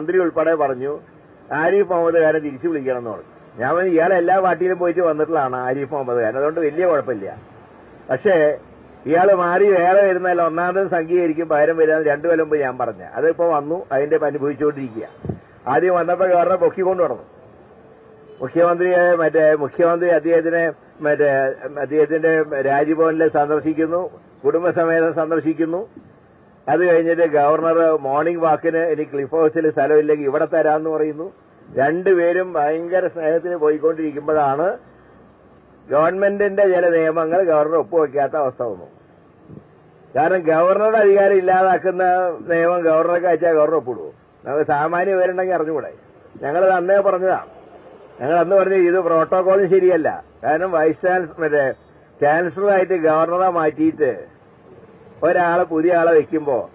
മന്ത്രി ഉൾപ്പെടെ പറഞ്ഞു ആരിഫ് മുഹമ്മദ്കാരെ തിരിച്ചു വിളിക്കണം എന്ന് പറഞ്ഞു. ഞാൻ പറഞ്ഞു ഇയാൾ എല്ലാ പാർട്ടിയിലും പോയിട്ട് വന്നിട്ടുള്ളതാണ് ആരിഫ് മുഹമ്മദ്കാരൻ. അതുകൊണ്ട് വലിയ കുഴപ്പമില്ല. പക്ഷേ ഇയാൾ മാറി വേറെ വരുന്നതല്ല ഒന്നാമതും സംഘീകരിക്കും പകരം വരാൻ രണ്ടു കൊല്ലം പോയി ഞാൻ പറഞ്ഞ. അതിപ്പോ വന്നു അതിന്റെ അനുഭവിച്ചുകൊണ്ടിരിക്കുക. ആദ്യം വന്നപ്പോൾ ഗവർണർ പൊക്കിക്കൊണ്ടു നടന്നു. മുഖ്യമന്ത്രിയെ മറ്റേ മുഖ്യമന്ത്രി അദ്ദേഹത്തിനെ മറ്റേ അദ്ദേഹത്തിന്റെ രാജ്ഭവനിൽ സന്ദർശിക്കുന്നു കുടുംബസമേതം സന്ദർശിക്കുന്നു. അത് കഴിഞ്ഞിട്ട് ഗവർണർ മോർണിംഗ് വാക്കിന് ഇനി ക്ലിഫ് ഹൗസിൽ സ്ഥലമില്ലെങ്കിൽ ഇവിടെ തരാമെന്ന് പറയുന്നു. രണ്ടുപേരും ഭയങ്കര സ്നേഹത്തിന് പോയിക്കൊണ്ടിരിക്കുമ്പോഴാണ് ഗവൺമെന്റിന്റെ ചില നിയമങ്ങൾ ഗവർണർ ഒപ്പുവെക്കാത്ത അവസ്ഥ വന്നു. കാരണം ഗവർണറുടെ അധികാരം ഇല്ലാതാക്കുന്ന നിയമം ഗവർണർക്ക് അയച്ചാൽ ഗവർണർ ഒപ്പിടുവോ? നമുക്ക് സാമാന്യ പേരുണ്ടെങ്കിൽ അറിഞ്ഞുകൂടെ? ഞങ്ങൾ അന്നേ പറഞ്ഞതാണ്. ഞങ്ങൾ അന്ന് പറഞ്ഞു ഇത് പ്രോട്ടോകോളും ശരിയല്ല. കാരണം വൈസ് ചാൻസലർ മറ്റേ ചാൻസലറായിട്ട് ഗവർണറെ മാറ്റിയിട്ട് ഒരാളെ പുതിയ ആളെ വെക്കുമ്പോ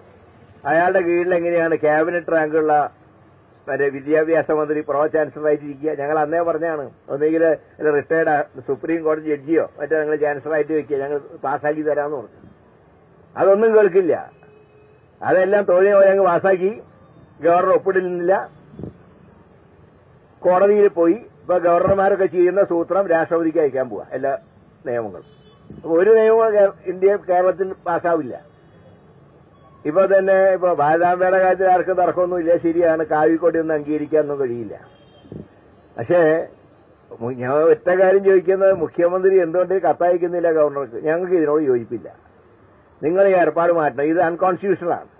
അയാളുടെ കീഴിൽ എങ്ങനെയാണ് ക്യാബിനറ്റ് റാങ്കുള്ള മറ്റേ വിദ്യാഭ്യാസ മന്ത്രി പ്രോ ചാൻസലറായിട്ടിരിക്കുക ഞങ്ങൾ അന്നേ പറഞ്ഞാണ് ഒന്നുകിൽ റിട്ടയർഡ് സുപ്രീം കോടതി ജഡ്ജിയോ മറ്റോ ഞങ്ങൾ ചാൻസലറായിട്ട് വെക്കുക. ഞങ്ങൾ പാസ്സാക്കി തരാമെന്ന് പറഞ്ഞു. അതൊന്നും കേൾക്കില്ല. അതെല്ലാം തൊഴിൽ ഞങ്ങൾ പാസ്സാക്കി. ഗവർണർ ഒപ്പിടുന്നില്ല. കോടതിയിൽ പോയി. ഇപ്പൊ ഗവർണർമാരൊക്കെ ചെയ്യുന്ന സൂത്രം രാഷ്ട്രപതിക്ക് അയക്കാൻ പോവാ. എല്ലാ നിയമങ്ങളും. ഒരു നിയമവും ഇന്ത്യ കേരളത്തിൽ പാസ്സാവില്ല. ഇപ്പൊ തന്നെ ഇപ്പൊ ഭാരതാംബയുടെ കാര്യത്തിൽ ആർക്കും തർക്കമൊന്നുമില്ല. ശരിയാണ്. കാവിക്കോട്ടി ഒന്നും അംഗീകരിക്കാനൊന്നും കഴിയില്ല. പക്ഷേ ഞാൻ ഒറ്റ കാര്യം ചോദിക്കുന്നത് മുഖ്യമന്ത്രി എന്തുകൊണ്ട് കത്തയക്കുന്നില്ല ഗവർണർക്ക്? ഞങ്ങൾക്ക് ഇതിനോട് യോജിപ്പില്ല. നിങ്ങൾ ഈ ഏർപ്പാട് മാറ്റണം. ഇത് അൺകോൺസ്റ്റിറ്റ്യൂഷണലാണ്